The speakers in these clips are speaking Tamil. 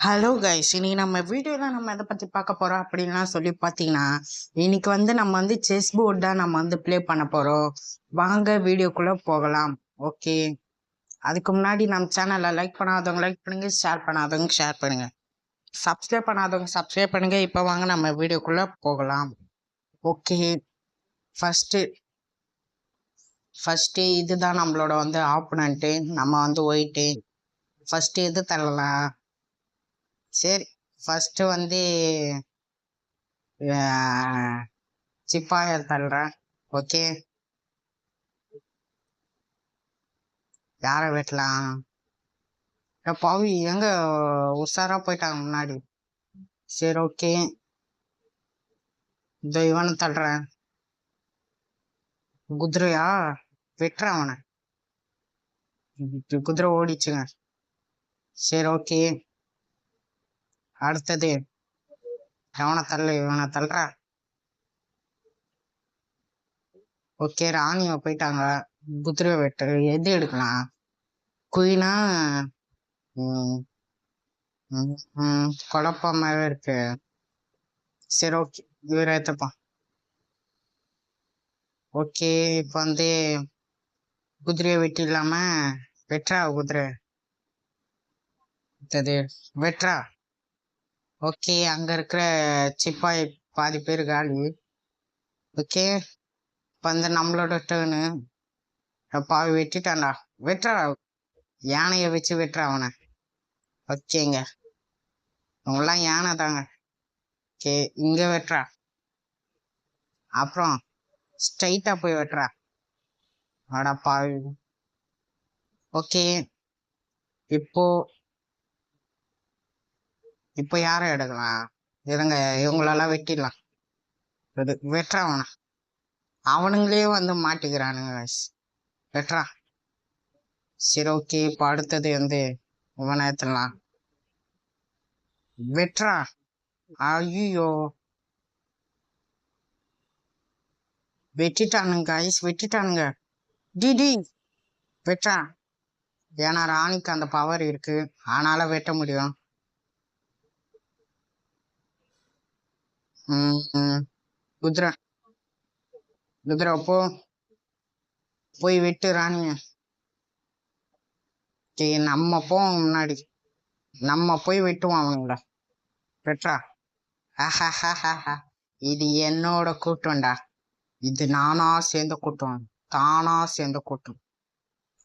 ஹலோ கைஸ் இன்னைக்கு நம்ம வீடியோவில் நம்ம எதை பற்றி பார்க்க போகிறோம் அப்படின்லாம் சொல்லி பார்த்தீங்கன்னா இன்னைக்கு வந்து நம்ம வந்து செஸ் போர்ட் தான் நம்ம வந்து ப்ளே பண்ண போகிறோம் வாங்க வீடியோக்குள்ளே போகலாம். ஓகே அதுக்கு முன்னாடி நம்ம சேனலை லைக் பண்ணாதவங்க லைக் பண்ணுங்கள் ஷேர் பண்ணாதவங்க ஷேர் பண்ணுங்கள் சப்ஸ்கிரைப் பண்ணாதவங்க சப்ஸ்கிரைப் பண்ணுங்கள் இப்போ வாங்க நம்ம வீடியோக்குள்ளே போகலாம். ஓகே ஃபஸ்ட்டு ஃபஸ்ட்டு இதுதான் நம்மளோட வந்து ஆப்போனண்ட்டு நம்ம வந்து ஒயிட்டு ஃபஸ்ட்டு எது தள்ளலாம் சரி ஃபஸ்ட்டு வந்து சிப்பாயர் தள்ளுறேன். ஓகே யாரை வெட்டலாம்? பாவி எங்கே எங்க உஷாரா போயிட்டாங்க முன்னாடி? சரி ஓகே இந்த இவனை தள்ளுறேன். குதிரையா? வெட்டுறேன் அவனை. குதிரை ஓடிச்சுங்க. சரி ஓகே அடுத்தது எவனை தள்ளு இவனை தள்ளுறா. ஓகே ராணியை போயிட்டாங்க. குதிரை வெட்டு எது எடுக்கலாம்? குயினா குழப்பமாகவே இருக்கு. சரி ஓகே இவரை ஏத்தப்பான் ஓகே இப்போ வந்து குதிரையை வெட்டி இல்லாமல் வெற்றா குதிரை அடுத்தது வெற்றா ஓகே அங்கே இருக்கிற சிப்பாய் பாதி பேர் காலி. ஓகே இப்போ வந்து நம்மளோட டேர்னு பாவி வெட்டிட்டான்டா. வெட்டுறா. யானையை வச்சு வெட்டுறா அவனை. ஓகேங்க. அவங்களாம் யானை தாங்க. ஓகே இங்கே வெட்டுறா. அப்புறம் ஸ்ட்ரைட்டாக போய் வெட்டுறா. அடா பாவி. ஓகே இப்போ இப்போ யாரை எடுக்கலாம்? இதுங்க இவங்களெல்லாம் வெட்டிடலாம். இது வெட்டுறான் அவனுங்களே வந்து மாட்டிக்கிறானுங்க guys. வெட்டுறான் சரி ஓகே இப்போ அடுத்தது வந்து இவனை ஏற்றலாம் வெட்டுறா. ஐயோ வெட்டிட்டானுங்க ஐஸ் வெட்டிட்டானுங்க. டிடி வெட்டுறான் ஏன்னா ராணிக்கு அந்த பவர் இருக்கு. ஆனால வெட்ட முடியும். ம், குதிரை. குதிரை போ. போய் விட்டு ராணிய. சரி நம்ம போவோம் முன்னாடி. நம்ம போய் வெட்டுவோம் அவங்கள. வெட்டுறா ஆஹாஹாஹாஹா. இது என்னோட கூட்டம்டா. இது நானா சேர்ந்த கூட்டம். தானா சேர்ந்த கூட்டம்.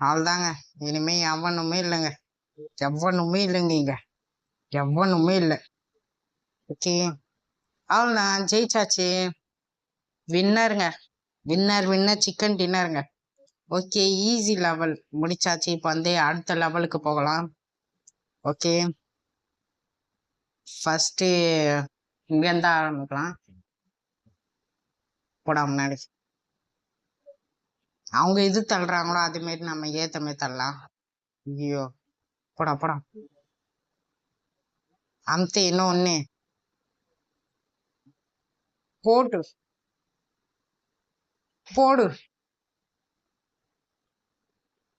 அவள்தாங்க. இனிமே எவனுமே இல்லைங்க. எவனுமே இல்லைங்க இங்க. எவனுமே இல்லை. ஓகே. அவ்வளோதான் ஜெயிச்சாச்சு. வின்னருங்க. வின்னர் வின்னர் சிக்கன் டின்னருங்க ஓகே ஈஸி லெவல் முடிச்சாச்சு. இப்போ வந்து அடுத்த லெவலுக்கு போகலாம். ஓகே ஃபஸ்ட்டு இங்கேருந்து ஆரம்பிக்கலாம். போடா முன்னாடி. அவங்க இது தள்ளுறாங்களோ அது மாரி நம்ம ஏத்த தள்ளலாம். ஐயோ. போடா போடா. அமுத்து இன்னும் ஒன்று போட்டு போடு.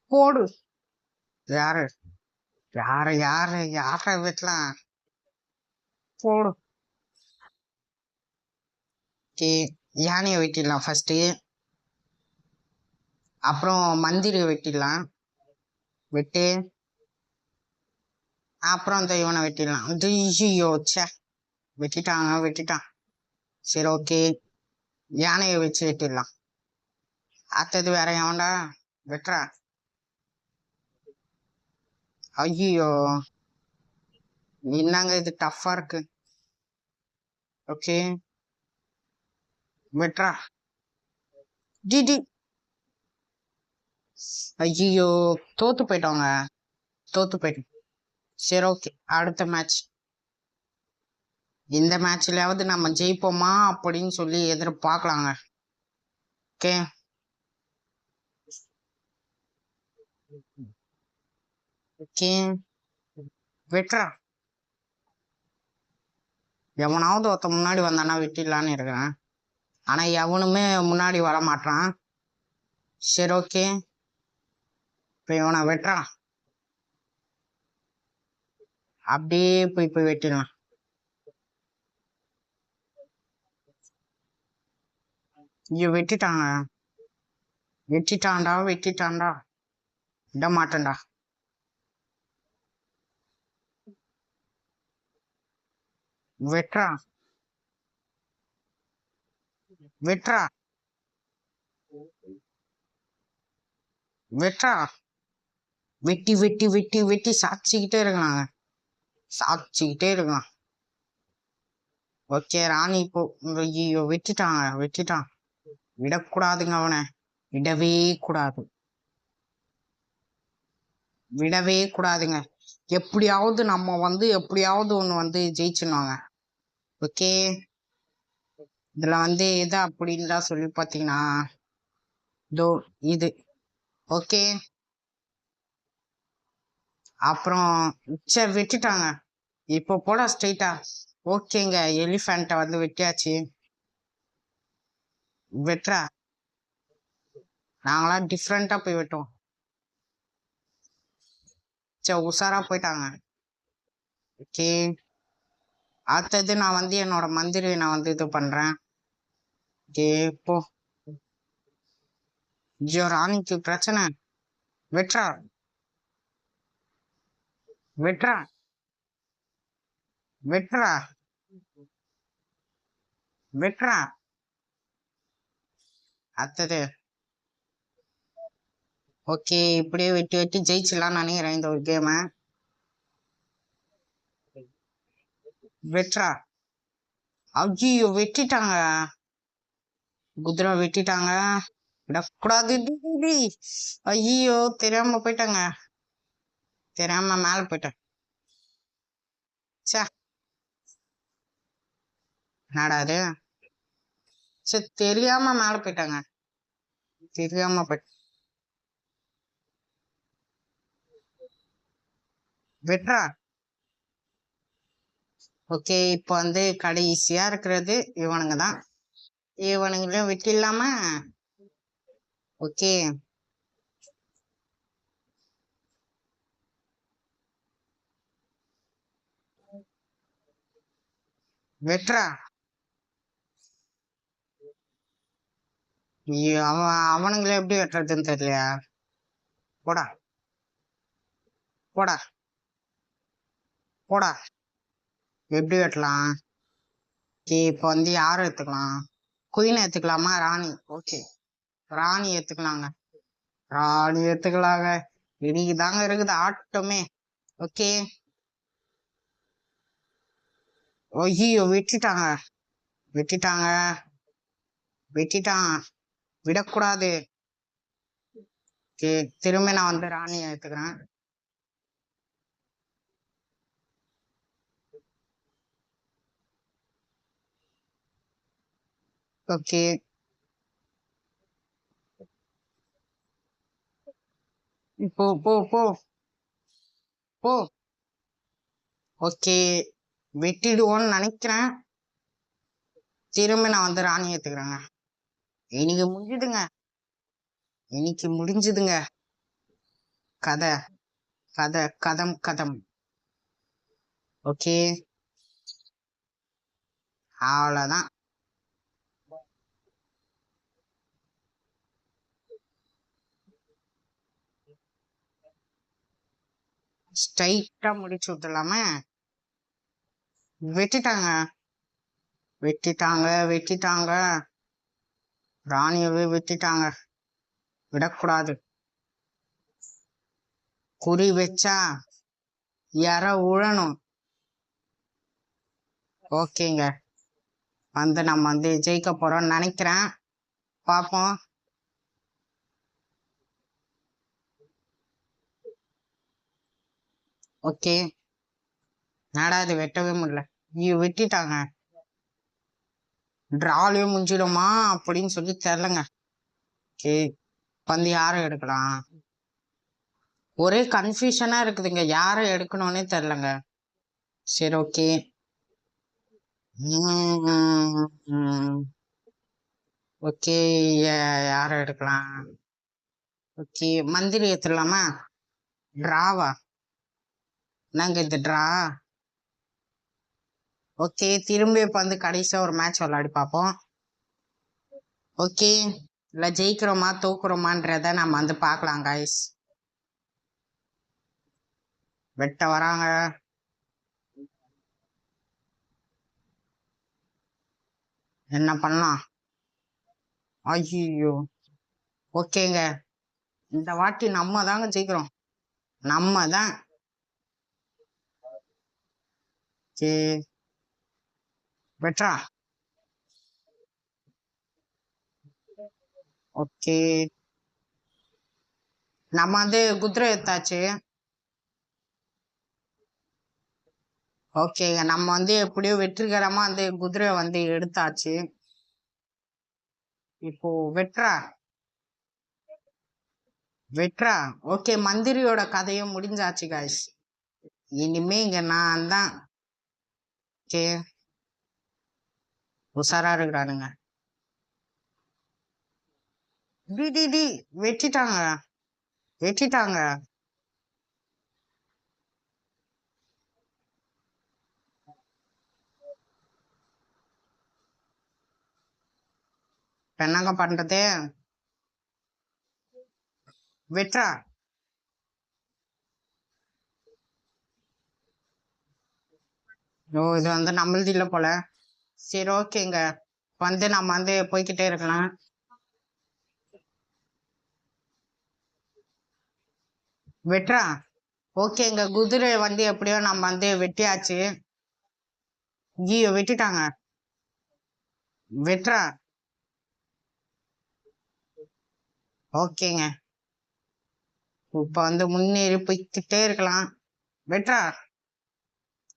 போடு. யாரு? யாரு யாரு? யார வெட்டலாம் போடு. யானையை வெட்டிடலாம் ஃபர்ஸ்ட் அப்புறம் மந்திரியை வெட்டிடலாம். வெட்டு. அப்புறம் இந்த இவனை வெட்டிடலாம். ஐயோ ச்சே. வெட்டிட்டாங்க வெட்டிட்டான். சரி ஓகே யானையை வச்சு வெட்டிடலாம். அடுத்தது வேற எவன்டா வெட்டுறா. ஐயோ என்னங்க இது? டஃப்பா இருக்கு. ஓகே வெட்டுறா. டிடி ஐயோ தோத்து போயிட்டோங்க. தோத்து போயிட்டோம் சரி ஓகே அடுத்த மேட்ச் இந்த மேட்ச்லயாவது நம்ம ஜெயிப்போமா அப்படின்னு சொல்லி எதிர்பார்க்கலாங்க. ஓகே ஓகே வெட்டுறா எவனாவது ஒருத்த முன்னாடி வந்தானா வெட்டிடலான்னு இருக்கிறேன். ஆனா எவனுமே முன்னாடி வர மாட்டான் சரி ஓகே இப்போ இவனை வெட்டுறான் அப்படியே போய் போய் வெட்டிடலாம். ஐயோ வெட்டிட்டாங்க. வெட்டிட்டான்டா வெட்டிட்டான்டா. விட மாட்டேன்டா. வெட்றா வெட்றா வெட்றா வெட்டி வெட்டி வெட்டி வெட்டி சாச்சிக்கிட்டே இருக்கலாங்க சாச்சிக்கிட்டே இருக்கலாம் ஓகே ராணி இப்போ ஐயோ வெட்டிட்டாங்க வெட்டிட்டான். விடக்கூடாதுங்க அவனை. விடவே கூடாது. விடவே கூடாதுங்க. எப்படியாவது நம்ம வந்து எப்படியாவது ஒன்று வந்து ஜெயிச்சிடணுங்க. ஓகே? இதில் வந்து எது அப்படின்லாம் சொல்லி பார்த்தீங்கன்னா இதோ இது. ஓகே? அப்புறம் சரி விட்டுட்டாங்க. இப்போ போட ஸ்ட்ரெயிட்டா ஓகேங்க எலிஃபண்ட்டை வந்து வெட்டியாச்சு. வெட்டுற. நாங்களாம் டிஃப்ரெண்ட்டா போய் வெட்டுவோம். சரி உஷாரா போயிட்டாங்க. ஓகே. அடுத்தது நான் வந்து என்னோட மந்திரி நான் வந்து இது பண்றேன். ஓகே போ. ஐயோ ராணிக்கு பிரச்சனை. வெட்றா வெட்றா வெட்றா வெட்றா அடுத்தது ஓகே இப்படியே வெட்டி வெட்டி ஜெயிச்சிடலாம் நினைக்கிறேன் இந்த ஒரு கேமை வெட்றா ஐயோ வெட்டிட்டாங்க. குதிரை வெட்டிட்டாங்க. விடக்கூடாது. ஐயோ தெரியாம போயிட்டாங்க. தெரியாம மேல போயிட்டேன். சே என்னடா அது சரி தெரியாம மேல போயிட்டாங்க. தெரியாம போயிட்ட வெட்றா? ஓகே இப்போ வந்து கடைசியா இருக்கிறது இவனுங்க தான். இவனுங்களையும் வெட்டிடலாம ஓகே. வெட்றா? அவன் அவனுங்களை எப்படி வெட்டுறதுன்னு தெரியலையா? போடா. போடா. போடா. எப்படி வெட்டலாம்? இப்போ வந்து யாரை எடுத்துக்கலாம் குயினை எடுத்துக்கலாமா ராணி. ஓகே. ராணி எடுத்துக்கலாங்க ராணி எடுத்துக்கலாங்க இன்னைக்கு தாங்க இருக்குது ஆட்டமே. ஓகே. ஐயோ வெட்டிட்டாங்க. வெட்டிட்டாங்க. வெட்டிட்டான். விடக்கூடாது. திரும்ப நான் வந்து ராணியை எடுத்துக்கிறேன். ஓகே. போ போ போ. போ. ஓகே. வெட்டிடுவோன்னு நினைக்கிறேன். திரும்ப நான் வந்து ராணி ஏத்துக்கிறேங்க இன்னைக்கு முடிஞ்சுதுங்க. இன்னைக்கு முடிஞ்சுதுங்க. கதை. கதை. கதம் கதம். ஓகே. அவ்வளோதான். ஸ்ட்ரைட்டா முடிச்சு விட்டுலாமா வெட்டிட்டாங்க. வெட்டிட்டாங்க வெட்டிட்டாங்க. ராணியவே வெட்டிட்டாங்க. விடக்கூடாது. குறி வச்சா யார உழணும். ஓகேங்க. வந்து நம்ம வந்து ஜெயிக்க போறோம்னு நினைக்கிறேன். பார்ப்போம் ஓகே. என்னடா இது வெட்டவே முடியல. ஐயோ வெட்டிட்டாங்க. டிராலே முடிஞ்சிடுமா அப்படின்னு சொல்லி தெரிலங்க. ஓகே வந்து யாரை எடுக்கலாம்? ஒரே கன்ஃபியூஷனாக இருக்குதுங்க. யாரை எடுக்கணும்னே தெரிலங்க. சரி ஓகே ஓகே யாரை எடுக்கலாம்? ஓகே மந்திரி எடுத்துடலாமா? ட்ராவா? நாங்கள் இந்த ட்ரா? ஓகே திரும்பி இப்போ வந்து கடைசியாக ஒரு மேட்ச் விளையாடி பார்ப்போம். ஓகே இல்லை ஜெயிக்கிறோமா தோக்குறோமான்றத நம்ம வந்து பார்க்கலாம் காய்ஸ் வெட்ட வராங்க. என்ன பண்ணலாம்? ஐயோ ஓகேங்க இந்த வாட்டி நம்ம தாங்க ஜெயிக்கிறோம். நம்ம தான். சரி. பெட்டா ஓகே. நம்ம வந்து குதிரை எடுத்தாச்சு. ஓகேங்க நம்ம வந்து எப்படியோ வெற்றிகரமாக வந்து குதிரை வந்து எடுத்தாச்சு. இப்போ வெட்ரா வெட்ரா ஓகே மந்திரியோட கதையும் முடிஞ்சாச்சு காய்ஸ் இனிமே இங்க நான் தான் ஓகே. உஷாரா இருக்கிறானுங்க டி வெட்டிட்டாங்க. வெட்டிட்டாங்க. என்னங்க பண்றது? வெட்ரா ஓ இது வந்து நம்மளது இல்லை போல. சரி ஓகேங்க வந்து நம்ம வந்து போய்கிட்டே இருக்கலாம். வெட்டுறா ஓகேங்க குதிரை வந்து எப்படியோ நம்ம வந்து வெட்டியாச்சு. ஐயோ வெட்டிட்டாங்க. வெட்டுறா ஓகேங்க இப்ப வந்து முன்னேறி போய்கிட்டே இருக்கலாம். வெட்டுறா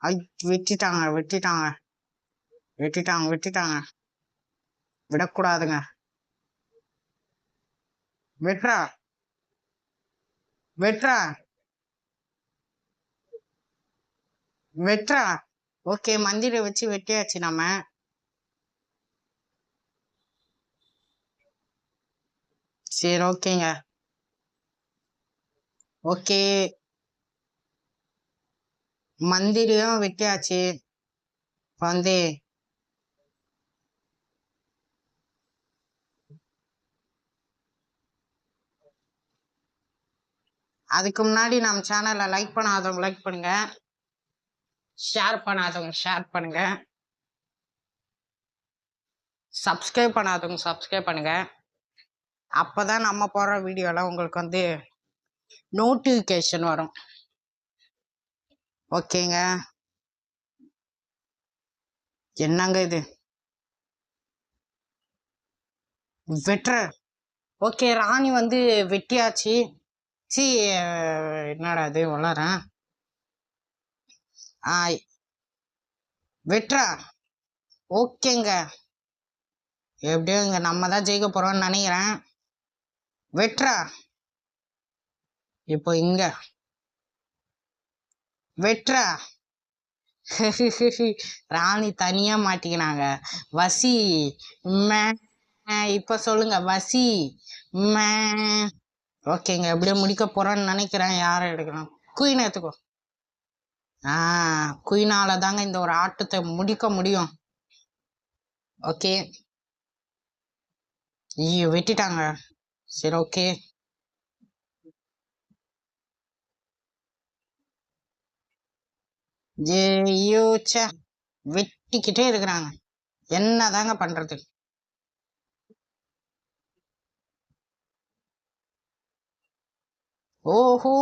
ஐ வெட்டிட்டாங்க வெட்டிட்டாங்க. வெட்டிட்டாங்க வெட்டிட்டாங்க. விடக்கூடாதுங்க. வெட்ரா வெட்ரா வெட்ரா ஓகே மந்திரை வச்சு வெட்டியாச்சு நம்ம. சரி ஓகேங்க. ஓகே. மந்திரியும் வெட்டியாச்சு. வந்து. அதுக்கு முன்னாடி நம்ம சேனலை லைக் பண்ணாதவங்க லைக் பண்ணுங்க. ஷேர் பண்ணாதவங்க ஷேர் பண்ணுங்க. சப்ஸ்கிரைப் பண்ணாதவங்க சப்ஸ்கிரைப் பண்ணுங்க. அப்பதான் நம்ம போடுற வீடியோலாம் உங்களுக்கு வந்து நோட்டிஃபிகேஷன் வரும். ஓகேங்க என்னங்க இது? வெட்டுற. ஓகே ராணி வந்து வெட்டியாச்சு. சி என்னடா இது வளரேன் ஆய் வெட்ரா ஓகேங்க. எப்படியோ இங்க நம்ம தான் ஜெயிக்க போறோம்னு நினைக்கிறேன். வெட்ரா இப்போ இங்க. வெட்ரா ராணி தனியா மாட்டிக்கினாங்க. வசி மே இப்ப சொல்லுங்க. வசி மே ஓகேங்க எப்படியோ முடிக்க போறோம்னு நினைக்கிறேன். யாரை எடுக்கலாம் குயினை எடுத்துக்கோ. ஆ குயினால தாங்க இந்த ஒரு ஆட்டத்தை முடிக்க முடியும். ஓகே. ஐயோ வெட்டிட்டாங்க. சரி ஓகே. ஐயோ சே வெட்டிக்கிட்டே இருக்கிறாங்க. என்னதாங்க பண்றது? ஓஹோ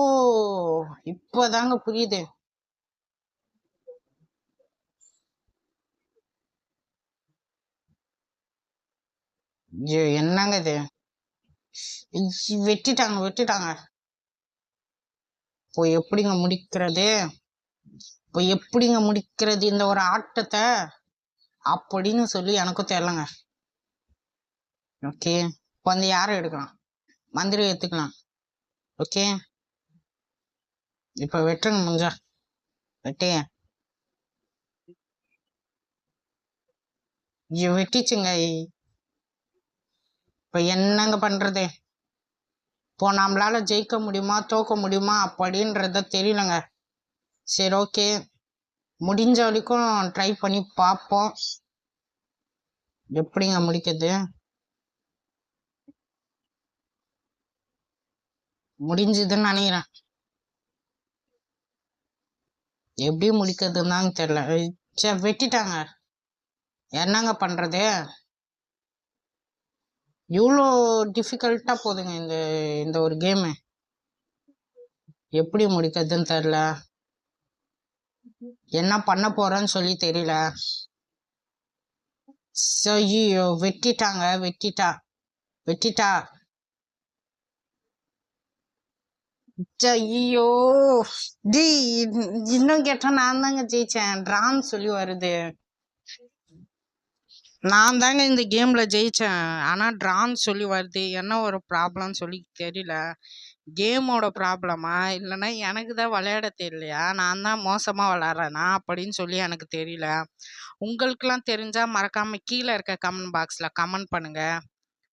இப்பதாங்க புரியுது. ஐயோ, என்னங்க இது? வெட்டிட்டாங்க வெட்டிட்டாங்க. இப்போ எப்படிங்க முடிக்கிறது? இப்போ எப்படிங்க முடிக்கிறது இந்த ஒரு ஆட்டத்தை? அப்படின்னு சொல்லி எனக்கும் தெரியலங்க. ஓகே இப்போ வந்து யாரை எடுக்கலாம்? மந்திரி எடுத்துக்கலாம். ஓகே. இப்போ வெட்டுங்க முடிஞ்சா வெட்டி. ஐயோ வெட்டிச்சுங்க. இப்போ என்னங்க பண்றது? இப்போ நம்மளால ஜெயிக்க முடியுமா தோக்க முடியுமா அப்படின்றத தெரியலங்க. சரி ஓகே. முடிஞ்ச வரைக்கும் ட்ரை பண்ணி பார்ப்போம். எப்படிங்க முடிக்கிறது? முடிஞ்சுதுன்னு நினைக்கிறேன். எப்படி முடிக்கிறதுன்னு தான் தெரியல சரி வெட்டிட்டாங்க. என்னங்க பண்ணுறது இவ்வளோ டிஃபிகல்ட்டாக போதுங்க இந்த இந்த ஒரு கேமு எப்படி முடிக்கிறதுன்னு தெரியல. என்ன பண்ண போகிறேன்னு சொல்லி தெரியல. ஐயோ வெட்டிட்டாங்க வெட்டிட்டா வெட்டிட்டா. ஐயோ டி இன்னும் கேட்டா நான் தாங்க ஜெயிச்சேன். ட்ரான்னு சொல்லி வருது. நான் தாங்க இந்த கேம்ல ஜெயிச்சேன். ஆனா ட்ரான்னு சொல்லி வருது. என்ன ஒரு ப்ராப்ளம்னு சொல்லி தெரியல. கேமோட ப்ராப்ளமா? இல்லைன்னா எனக்கு தான் விளையாட தெரியலையா? நான் தான் மோசமாக விளாட்றேனா அப்படின்னு சொல்லி எனக்கு தெரியல. உங்களுக்குலாம் தெரிஞ்சால் மறக்காமல் கீழே இருக்க கமெண்ட் பாக்ஸில் கமெண்ட் பண்ணுங்கள்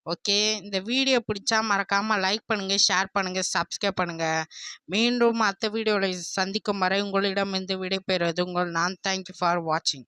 ஓகே. இந்த வீடியோ பிடிச்சா மறக்காமல் லைக் பண்ணுங்கள் ஷேர் பண்ணுங்கள் சப்ஸ்கிரைப் பண்ணுங்கள் மீண்டும் மற்ற வீடியோவில் சந்திக்கும் வரை உங்களிடம் இந்த விடைபெறுவது உங்கள் நான். தேங்க்யூ ஃபார் வாட்சிங்